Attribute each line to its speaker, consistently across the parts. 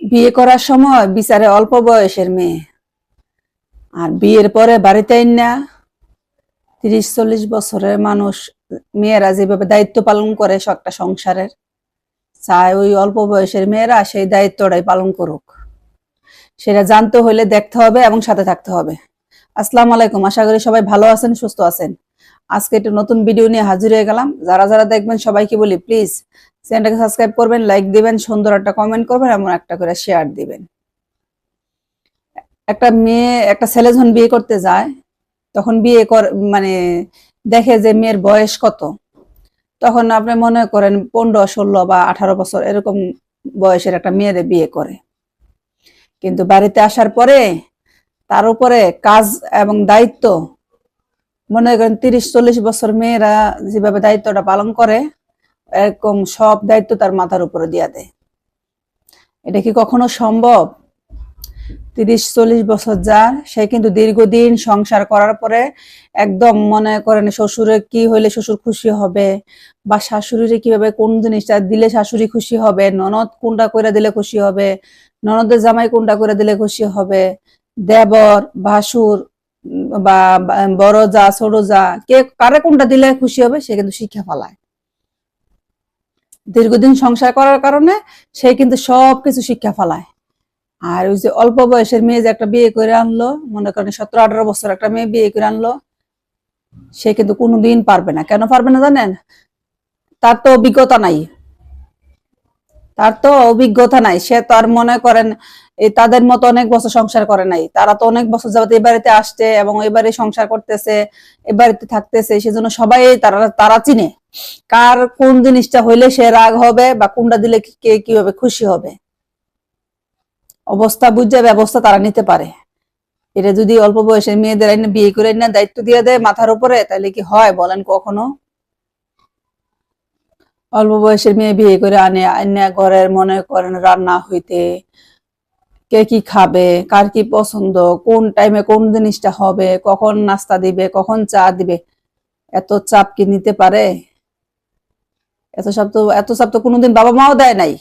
Speaker 1: বিয়ে করার সময় বিচারে অল্প বয়সের মেয়ে। আর বিয়ের পরে বাড়িতে না তিরিশ, চল্লিশ বছরের মানুষ, মেয়েরা যেভাবে দায়িত্ব পালন করে একটা সংসারের, চায় ওই অল্প বয়সের মেয়েরা সেই দায়িত্বটাই পালন করুক। সেটা জানতে হলে দেখতে হবে এবং সাথে থাকতে হবে। আসসালামু আলাইকুম, আশা করি সবাই ভালো আছেন, সুস্থ আছেন। আজকে একটা নতুন ভিডিও নিয়ে হাজির হয়ে গেলাম। যারা যারা দেখবেন সবাইকে বলি প্লিজ চ্যানেলটাকে সাবস্ক্রাইব করবেন লাইক দিবেন, সুন্দর একটা কমেন্ট করবেন, এমন একটা করে শেয়ার দিবেন। একটা মেয়ে, একটা ছেলে যখন বিয়ে করতে যায়, তখন বিয়ে কর মানে দেখে যে মেয়ের বয়স কত। তখন আপনি মনে করেন পনেরো, ষোলো বা আঠারো বছর, এরকম বয়সের একটা মেয়েরে বিয়ে করে। কিন্তু বাড়িতে আসার পরে তার উপরে কাজ এবং দায়িত্ব, মনে করেন তিরিশ, চল্লিশ বছর মেয়েরা যেভাবে দায়িত্বটা পালন করে এরকম সব দায়িত্ব তার মাথার উপরে দিয়া দেয়। এটা কি কখনো সম্ভব? তিরিশ, চল্লিশ বছর যার, সে কিন্তু দীর্ঘদিন সংসার করার পরে একদম মনে করেন শ্বশুরে কি হইলে শ্বশুর খুশি হবে বা শাশুড়িরে কীভাবে কোন জিনিসটা দিলে শাশুড়ি খুশি হবে, ননদ কোনটা করে দিলে খুশি হবে, ননদের জামাই কোনটা করে দিলে খুশি হবে, দেবর, ভাসুর বা বা, বড় যা, ছোট যা, কে, কারে কোনটা দিলে খুশি হবে সে কিন্তু শিক্ষা ফলায় দীর্ঘদিন সংসার করার কারণে সে কিন্তু সবকিছু শিক্ষা ফেলায়। আর ওই যে অল্প বয়সের মেয়ে যে একটা বিয়ে করে আনলো, মনে করেন সতেরো আঠারো বছর একটা মেয়ে বিয়ে করে আনলো, সে কিন্তু কোনোদিন পারবে না। কেন পারবে না জানেন? তার তো অভিজ্ঞতা নাই। তার তো অভিজ্ঞতা নাই। সে তো আর মনে করেন তাদের মতো অনেক বছর সংসার করে নাই। তারা তো অনেক বছর যাবত এই বাড়িতে আসছে এবং এই বাড়ি সংসার করতেছে এই বাড়িতে থাকতেছে, সেজন্য সবাই তারা তারা চিনে। কার কোন জিনিসটা হইলে সে রাগ হবে বা কোনটা দিলে কে কীভাবে খুশি হবে। অবস্থা বুঝে ব্যবস্থা তারা নিতে পারে। এটা যদি অল্প বয়সের মেয়েদের বিয়ে করে না দায়িত্ব দিয়ে দেয় মাথার উপরে, তাহলে কি হয় বলেন কখনো? অল্প বয়সের মেয়ে বিয়ে করে আনে, আইনা ঘরের মনে করেন রান্না হইতে কে কি খাবে, কার কি পছন্দ, কোন টাইমে কোন জিনিসটা হবে, কখন নাস্তা দিবে, কখন চা দিবে, এত চাপ কি নিতে পারে? এত সব তো, এত চাপ তো কোনোদিন বাবা মাও দেয় নাই।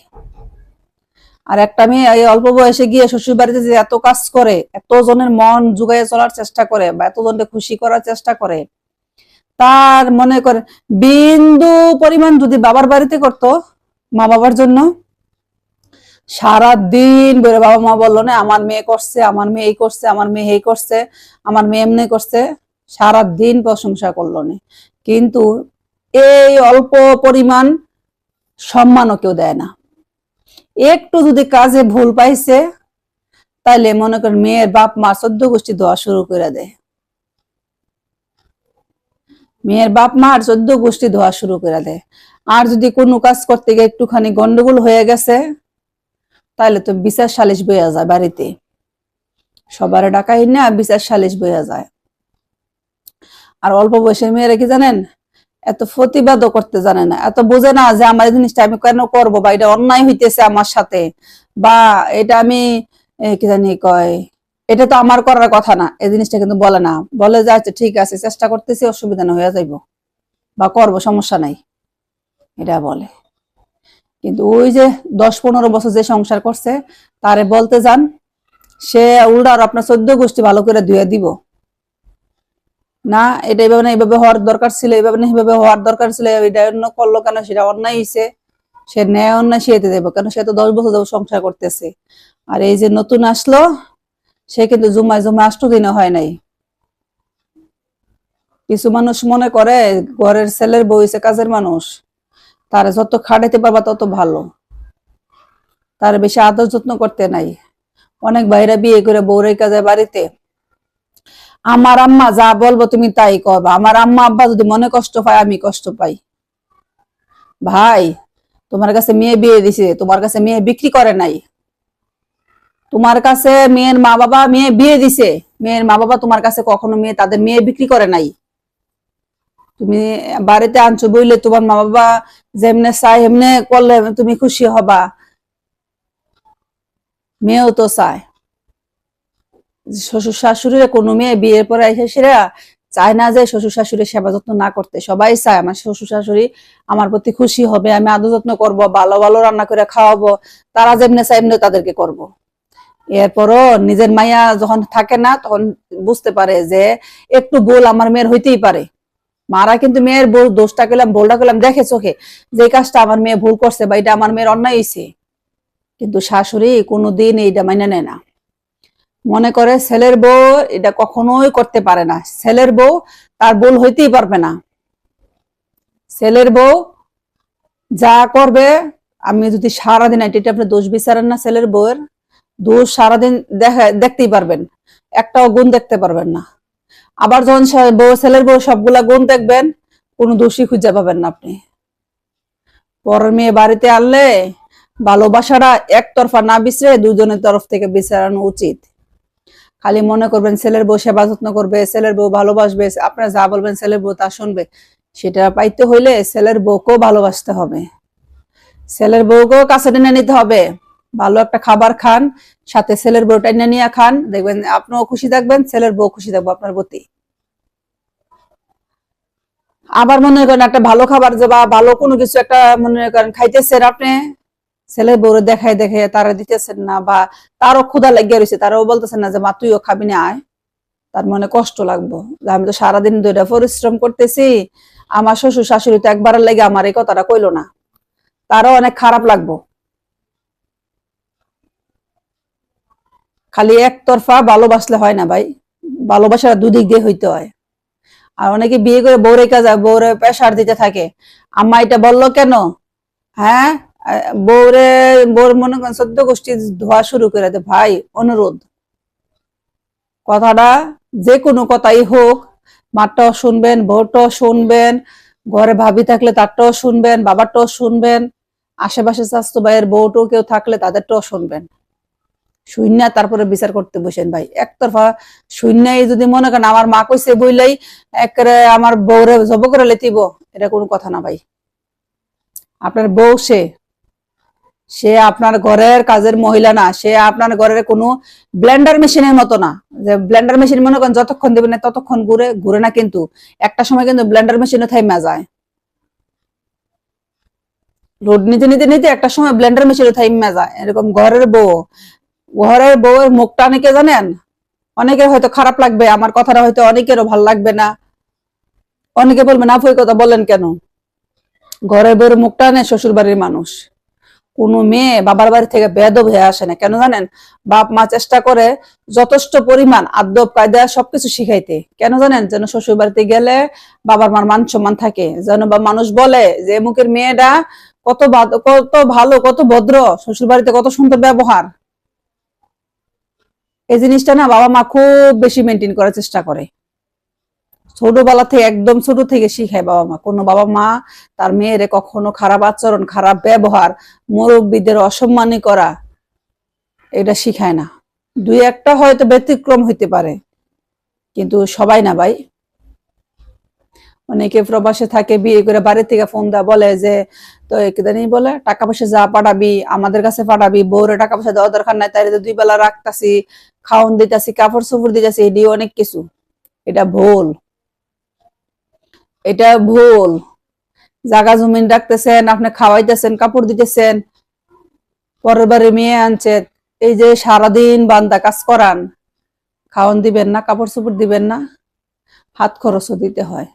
Speaker 1: আর একটা মেয়ে এই অল্প বয়সে গিয়ে শ্বশুর বাড়িতে যে এত কাজ করে, এত জনের মন জুগাইয়ে চলার চেষ্টা করে, বা এত জনকে খুশি করার চেষ্টা করে, তার মনে করে, বিন্দু পরিমাণ যদি বাবার বাড়িতে করত মা বাবার জন্য সারা দিন বাবা মা বলল, না, আমার মেয়ে করছে, আমার মেয়ে এই করছে, আমার মেয়ে এই করছে, আমার মেয়ে এমনি করছে। সারা দিন প্রশংসা করল না। কিন্তু এই অল্প পরিমাণ সম্মানও কেউ দেয় না। একটু যদি কাজে ভুল পাইছে, তাইলে মনে করেন মেয়ের বাপ মা চোদ্দ গোষ্ঠী দেওয়া শুরু করে দেয়। মেয়ের বাপ মা আর চোদ্দ গোষ্ঠী ধোয়া শুরু করে দেয়। আর যদি কোনো কাজ করতে গিয়ে একটুখানি গন্ডগোল হয়ে গেছে তাহলে তো বিচার সালিশ বইয়া যায় বাড়িতে। সবার ডাকাই না, বিচার সালিশ বইয়া যায়। আর অল্প বয়সের মেয়েরা কি জানেন? এত প্রতিবাদও করতে জানে না। এত বোঝে না যে আমার জিনিসটা আমি কেন করব বা এটা অন্যায় হইতেছে আমার সাথে। বা এটা আমি কি জানি কয়, এটা তো আমার করার কথা না। এই জিনিসটা কিন্তু বলে না। বলে যে আচ্ছা ঠিক আছে, চেষ্টা করতেছি, অসুবিধা না হয়ে যাইব। বা করব, সমস্যা নাই। এটা বলে। কিন্তু ওই যে দশ পনেরো বছর যে সংসার করছে, তারে বলতে যান, সে উল্টা আর আপনার চোদ্দ গোষ্ঠী ভালো করে ধুয়ে দিব। না, এটা এইভাবে না এইভাবে হওয়ার দরকার ছিল এইভাবে না এইভাবে হওয়ার দরকার ছিল, এটা অন্য করল কেন, সেটা অন্যায় হয়েছে সে ন্যায় অন্যায় সে দেবো, কেন সে তো দশ বছর সংসার করতেছে। আর এই যে নতুন আসলো, সে কিন্তু জুমায় জুমায় আষ্ট দিনে হয় নাই। কিছু মানুষ মনে করে, ঘরের ছেলের বউ কাজের মানুষ। তার যত খাটাইতে পারবা তত ভালো। তার বেশি আদর যত্ন করতে নাই। অনেক ভাইরা বিয়ে করে বউরের কাজে বাড়িতে। আমার আম্মা যা বলব তুমি তাই করবা। আমার আম্মা আব্বা যদি মনে কষ্ট পায়, আমি কষ্ট পাই। ভাই, তোমার কাছে মেয়ে বিয়ে দিছে, তোমার কাছে মেয়ে বিক্রি করে নাই। তোমার কাছে মেয়ের মা বাবা মেয়ে বিয়ে দিছে। মেয়ের মা বাবা তোমার কাছে কখনো মেয়ে, তাদের মেয়ে বিক্রি করে নাই। তুমি বাড়িতে আনছো বইলে তোমার মা বাবা যেমনে চাই এমনে করলে তুমি খুশি হবা। মেয়েও তো চায়। শ্বশুর শাশুড়িরা কোনো মেয়ে বিয়ের পরে এসে সেরা চায় না যে শ্বশুর শাশুড়ি সেবা যত্ন না করতে। সবাই চায় আমার শ্বশুর শাশুড়ি আমার প্রতি খুশি হবে, আমি আদর যত্ন করব, ভালো ভালো রান্না করে খাওয়াবো, তারা যেমনি চায় এমনি তাদেরকে করব। এরপরও নিজের মাইয়া যখন থাকে না, তখন বুঝতে পারে যে একটু ভুল আমার মেয়ের হইতেই পারে। মারা কিন্তু মেয়ের দোষটা করলাম ভুলটা করলাম দেখে চোখে যে কাজটা আমার মেয়ে ভুল করছে বা এটা আমার মেয়ের অন্যায় হয়েছে কিন্তু শাশুড়ি কোনোদিন এইটা মাইনে নেয় না। মনে করে ছেলের বউ এটা কখনোই করতে পারে না। ছেলের বউ তার ভুল হইতেই পারবে না। ছেলের বউ যা করবে, আমি যদি সারাদিন এটা আপনি দোষ বিচারেন না ছেলের বউয়ের, দোষ সারাদিন দেখা দেখতেই পারবেন। একটাও গুণ দেখতে পারবেন না। আবার যখন বউ, ছেলের বউ সবগুলা গুণ দেখবেন, কোনো দোষী খুঁজে পাবেন না আপনি। পরের মেয়ে বাড়িতে আনলে ভালোবাসাটা একতরফা না বিছরে দুজনের তরফ থেকে বিচারানো উচিত। খালি মনে করবেন ছেলের বউ সেবা যত্ন করবে, ছেলের বউ ভালোবাসবে, আপনারা যা বলবেন ছেলের বউ তা শুনবে। সেটা পাইতে হইলে ছেলের বউকেও ভালোবাসতে হবে। ছেলের বউকেও কাছে টেনে নিতে হবে। ভালো একটা খাবার খান, সাথে ছেলের বউ টেনে নিয়ে খান, দেখবেন আপনিও খুশি থাকবেন, ছেলের বউ খুশি থাকব আপনার প্রতি। আবার মনে করেন একটা ভালো খাবার যে বা ভালো কোনো কিছু একটা মনে করেন খাইতেছেন আপনি, ছেলের বউরে দেখায় দেখে তারা দিতেছেন না বা তারও ক্ষুধা লাগিয়ে রয়েছে তারাও বলতেছেন না যে, মা, তুইও খাবি না, আয়। তার মনে কষ্ট লাগবো। আমি তো সারাদিন ধরে পরিশ্রম করতেছি, আমার শ্বশুর শাশুড়ি তো একবারের লেগে আমার এই কথাটা কইলো না। তারও অনেক খারাপ লাগবো। খালি একতরফা ভালোবাসলে হয় না ভাই। ভালোবাসা দুদিক দিয়ে হইতে হয়। আর অনেকে বিয়ে করে বউ রেখা যায় বউরে প্রেশার দিতে থাকে। আম্মা এটা বলল কেন? হ্যাঁ? বউরে, বউর মনে করেন সদ্য গোষ্ঠী ধোয়া শুরু করে দে ভাই, অনুরোধ। কথাটা যে কোনো কথাই হোক, মারটাও শুনবেন, বউটাও শুনবেন, ঘরে ভাবি থাকলে তারটাও শুনবেন বাবারটাও শুনবেন, আশেপাশে স্বাস্থ্য ভাইয়ের বউটাও কেউ থাকলে তাদেরটাও শুনবেন। শূন্য তারপরে বিচার করতে বসেন ভাই। একতরফা শূন্যই যদি মনে করেন, আমার মা কইছে বইলাই একরে আমার বউরে জব করে লেতিব, এটা কোনো কথা না ভাই। আপনার বউ সে সে আপনার ঘরের কাজের মহিলা না, সে আপনার ঘরের কোনো ব্লেন্ডার মেশিনের মতো না। যে ব্লেন্ডার মেশিন মনে করেন যতক্ষণ দিবেন না ততক্ষণ ঘুরে ঘুরে না কিন্তু একটা সময় কিন্তু ব্লেন্ডার মেশিনে থাইমা যায়। রোড নিতে নিতে নিতে একটা সময় ব্লেন্ডার মেশিনে থাইমা যায়। এরকম ঘরের বউ ঘরের বউয়ের মুখটা অনেকে জানেন? অনেকের হয়তো খারাপ লাগবে, আমার কথাটা হয়তো অনেকেরও ভালো লাগবে না। অনেকে বলবে, না এই কথা বলেন কেন? ঘরের বউয়ের মুখটা নেই শ্বশুর বাড়ির মানুষ। কোনো মেয়ে বাবার বাড়ি থেকে বেদব হয়ে আসে না। কেন জানেন? বাপ মা চেষ্টা করে যথেষ্ট পরিমাণ আদব, কায়দা সবকিছু শিখাইতে। কেন জানেন? যেন শ্বশুর বাড়িতে গেলে বাবার মার মান সম্মান থাকে। যেন বা মানুষ বলে যে মুখের মেয়েটা কত কত ভালো, কত ভদ্র শ্বশুর বাড়িতে কত সুন্দর ব্যবহার। এই জিনিসটা না বাবা মা খুব বেশি মেনটেন করার চেষ্টা করে। ছোটবেলা থেকে একদম ছোট থেকে শিখায় বাবা মা। কোনো বাবা মা তার মেয়েরে কখনো খারাপ আচরণ, খারাপ ব্যবহার, মুরব্বীদের অসম্মানি করা, এটা শিখায় না। দুই একটা হয়তো ব্যতিক্রম হইতে পারে, কিন্তু সবাই না ভাই। অনেকে প্রবাসে থাকে, বিয়ে করে বাড়ি থেকে ফোন দেওয়া বলে যে তো একদানি বলে, টাকা পয়সা যা পাঠাবি, আমাদের কাছে পাঠাবি, বউরে টাকা পয়সা দেওয়া দরকার নাই তাই দুই বেলা রাখতাছি, খাওন দিতাছি, কাপড় চোপড় দিতাছি এটি অনেক কিছু। এটা ভুল। এটা ভুল। জাগা জমিন রাখতেছেন, আপনি খাওয়াইতেছেন, কাপড় দিতেছেন, পরের বারে মেয়ে আনছে, এই যে সারাদিন বান্দা কাজ করান খাওয়ান দিবেন না, কাপড় চোপড় দিবেন না, হাত খরচও দিতে হয়।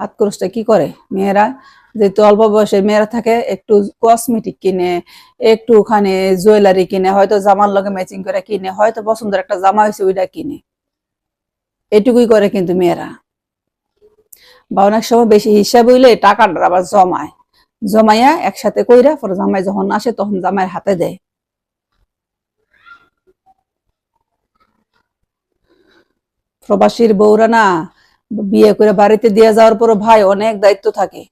Speaker 1: হাত খরচটা কি করে? মেয়েরা যেহেতু অল্প বয়সের মেয়েরা থাকে, একটু কসমেটিক কিনে একটু ওখানে জুয়েলারি কিনে, হয়তো জামার লগে ম্যাচিং করে কিনে, হয়তো পছন্দের একটা জামা হয়েছে ওইটা কিনে। এটুকুই করে কিন্তু মেয়েরা। বা অনেক সময় বেশি হিসাব হইলে টাকাটা আবার জমায়। জমাইয়া একসাথে কইরা পরে জামাই যখন আসে তখন জামাইয়ের হাতে দেয়। প্রবাসীর বউরা না বিয়ে করে বাড়িতে দিয়ে যাওয়ার পর ভাই অনেক দায়িত্ব থাকে।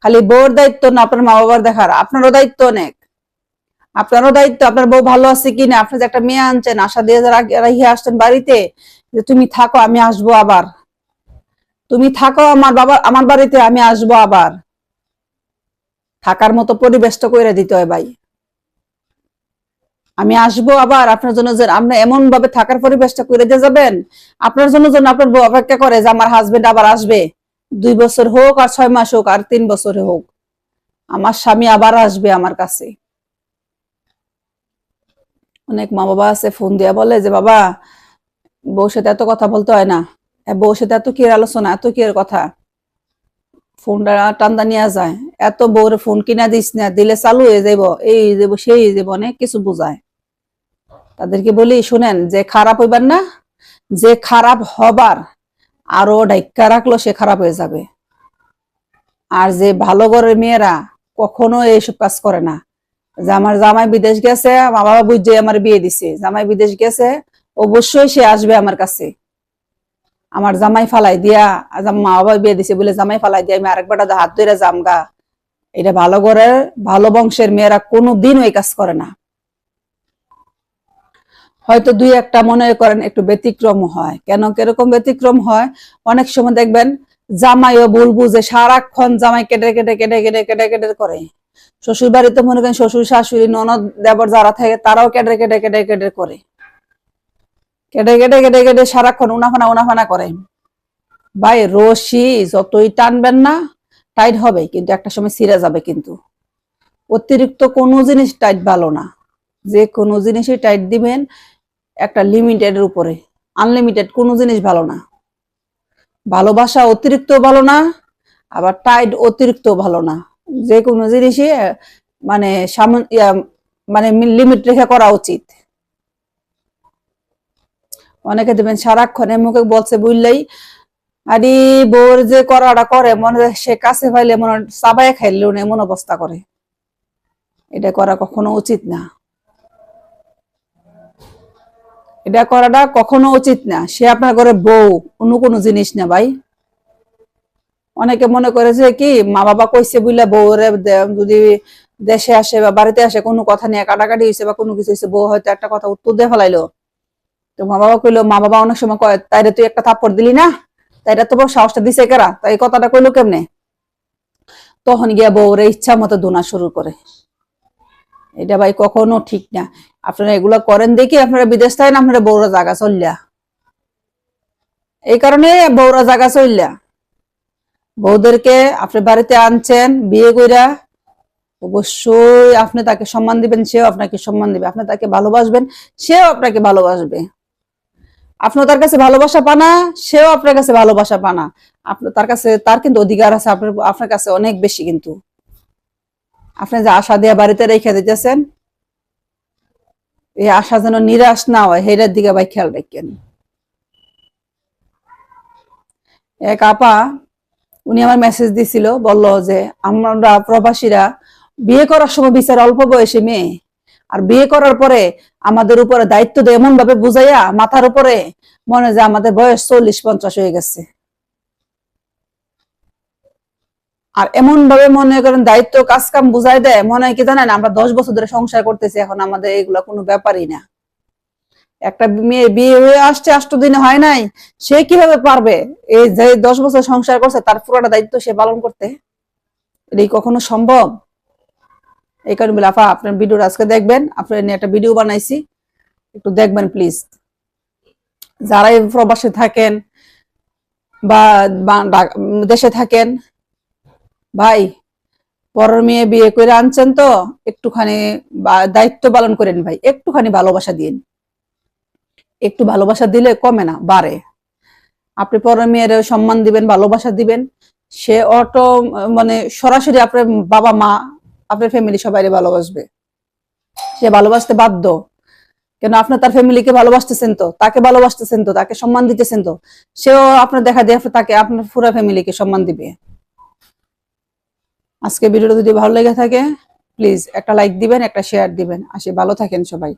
Speaker 1: খালি বউর দায়িত্ব না আপনার মা বাবার দেখার? আপনারও দায়িত্ব অনেক। আপনারও দায়িত্ব, আপনার বউ ভালো আছে কিনা? আপনি যে একটা মেয়ে আনছেন, আশা দিয়ে যে রাখ- আসছেন বাড়িতে, যে তুমি থাকো, আমি আসব আবার। তুমি থাকো আমার বাবা, আমার বাড়িতে, আমি আসব আবার। থাকার মতো পরিবেশটা কইরা দিতে হয় ভাই। আমি আসব আবার আপনার জন্য যে আপনি এমন ভাবে থাকার পরিবেশটা করে দিয়ে যাবেন, আপনার জন্য যেন আপনার বউ অপেক্ষা করে যে আমার হাজবেন্ড আবার আসবে। দুই বছর হোক আর ছয় মাস হোক আর তিন বছরে হোক, আমার স্বামী আবার আসবে আমার কাছে। অনেক মা বাবা আছে, ফোন দিয়া বলে যে, বাবা, বউর সাথে এত কথা বলতে হয় না। এ বউর সাথে এত কি আলোচনা, এত কি কথা? ফোনটা টান্দা নিয়ে যায়। এত বউরে ফোন কিনা দিস না, দিলে চালু হয়ে যাইব, এই যাব সেই যাব অনেক কিছু বোঝায়। তাদেরকে বলি, শুনেন, যে খারাপ হইবার না, যে খারাপ হবার আরও ডাইকা রাখল, সে খারাপ হয়ে যাবে। আর যে ভালো ঘরের মেয়েরা কখনো এইসব কাজ করে না। যে আমার জামাই বিদেশ গেছে, মা বাবা বুঝছে আমার বিয়ে দিছে। জামাই বিদেশ গেছে, অবশ্যই সে আসবে আমার কাছে। আমার জামাই ফালাই দিয়া মা বাবা বিয়ে দিছে বলে জামাই ফালাই দিয়া আমি আরেকবার হাত ধরে জামগা এটা ভালো ঘরের, ভালো বংশের মেয়েরা কোনো দিন ওই কাজ করে না। হয়তো দুই একটা মনে করেন একটু ব্যতিক্রম হয়। কেন, কীরকম ব্যতিক্রম হয়? অনেক সময় দেখবেন জামাইও ভুল বুঝে সারাক্ষণ জামাই কেটে কেটে কেটে কেটে কেটে কেটে করে। শ্বশুর বাড়িতে মনে করেন শ্বশুর, শাশুড়ি, ননদ, দেবর যারা থাকে তারাও কেটে কেটে কেটে কেটে করে। কেটে কেটে কেটে কেটে সারাক্ষণ উনাফানা উনাফানা করে। ভাই, রশি যতই টানবেন না, টাইট হবে, কিন্তু একটা সময় ছিঁড়ে যাবে কিন্তু। অতিরিক্ত কোনো জিনিস টাইট ভালো না। যে কোনো জিনিসই টাইট দিবেন একটা লিমিটেডের উপরে। আনলিমিটেড কোনো জিনিস ভালো না। ভালোবাসা অতিরিক্ত ভালো না, আবার টাইট অতিরিক্ত ভালো না। যে কোনো জিনিসই মানে মানে লিমিট রেখে করা উচিত। অনেকে দেবেন, সারাক্ষণে মুখে বলছে বুঝলেই আরে বোর যে করাটা করে, মনে সে কাছে পাইলে মনে চাবাই খাইলেও এমন অবস্থা করে। এটা করা কখনো উচিত না। এটা করাটা কখনো উচিত না। সে আপনার ঘরে বউ, অন্য কোনো জিনিস না ভাই। অনেকে মনে করেছে কি মা বাবা কইছে বুঝলে বউরে যদি দেশে আসে বা বাড়িতে আসে, কোনো কথা নিয়ে কাটাকাটি হয়েছে বা কোনো কিছু হয়েছে বউ হয়তো একটা কথা উত্তর দিয়ে ফেলাইলো। তো মা বাবা কইলো মা বাবা অনেক সময় কয়, তাইরে তুই একটা থাপ্পড় দিলি না? তাইরা তো বড় সাহসটা দিছে কেরা? তাই কথাটা কইলো কেমনে? তখন গিয়া বউরে ইচ্ছা মতো দোনা শুরু করে। এটা ভাই কখনো ঠিক না। আপনারা এগুলা করেন দেখি আপনারা বিদেশ থাকেন, আপনারা বৌরা জায়গা চললা। এই কারণে বৌরা জায়গা চললা। বউদেরকে আপনি বাড়িতে আনছেন, বিয়ে কইরা, অবশ্যই আপনি তাকে সম্মান দিবেন, সেও আপনাকে সম্মান দিবে। আপনি তাকে ভালোবাসবেন, সেও আপনাকে ভালোবাসবে। আপনি তার কাছে ভালোবাসা পানা সেও আপনার কাছে ভালোবাসা পানা আপনার তার কাছে, তার কিন্তু অধিকার আছে, আপনার আপনার কাছে অনেক বেশি কিন্তু। আপনি যে আশা দিয়ে বাড়িতে রেখে দিতেছেন, এই আশা যেন নিরাশ না হয় হেরার দিকে ভাই খেয়াল রাখেন। এক আপা, উনি আমার মেসেজ দিছিল, বলল যে, আমরা প্রবাসীরা বিয়ে করার সময় বিচার অল্প বয়সী মেয়ে, আর বিয়ে করার পরে আমাদের উপরে দায়িত্ব দিয়ে এমন ভাবে বুঝাইয়া মাথার উপরে মনে যে আমাদের বয়স চল্লিশ পঞ্চাশ হয়ে গেছে। আর এমন ভাবে মনে করেন দায়িত্ব কাজ কাম বুঝাই দেয়, মনে হয় কি জানেন, আমরা দশ বছর ধরে সংসার করতেছি, এখন আমাদের এগুলা কোনো ব্যাপারই না। একটা মেয়ে বিয়ে হয়ে আসছে, আষ্ট দিনে হয় নাই, সে কীভাবে পারবে? এই যে দশ বছর সংসার করছে, তার পুরোটা দায়িত্ব সে পালন করতে। এটা কখনো সম্ভব? এই কারণে বলে, আপা, আপনার ভিডিওটা আজকে দেখবেন, আপনার নিয়ে একটা ভিডিও বানাইছি, একটু দেখবেন প্লিজ যারাই প্রবাসে থাকেন বা দেশে থাকেন ভাই, পরের মেয়ে বিয়ে করে আনছেন তো, একটুখানি দায়িত্ব পালন করেন ভাই, একটুখানি ভালোবাসা দিন একটু ভালোবাসা দিলে কমে না, বাড়ে। আপনি পরের মেয়ের সম্মান দিবেন, ভালোবাসা দিবেন। সে অটো মানে সরাসরি আপনার বাবা, মা, আপনার ফ্যামিলি সবাই ভালোবাসবে। সে ভালোবাসতে বাধ্য। কেন আপনার তার ফ্যামিলিকে ভালোবাসতেছেন তো? তাকে ভালোবাসতেছেন তো? তাকে সম্মান দিতেছেন তো? সেও আপনার দেখা দিয়ে তাকে, আপনার পুরো ফ্যামিলিকে সম্মান দিবে। আজকে ভিডিওটা যদি ভালো লেগে থাকে প্লিজ একটা লাইক দিবেন, একটা শেয়ার দিবেন। আসে, ভালো থাকেন সবাই।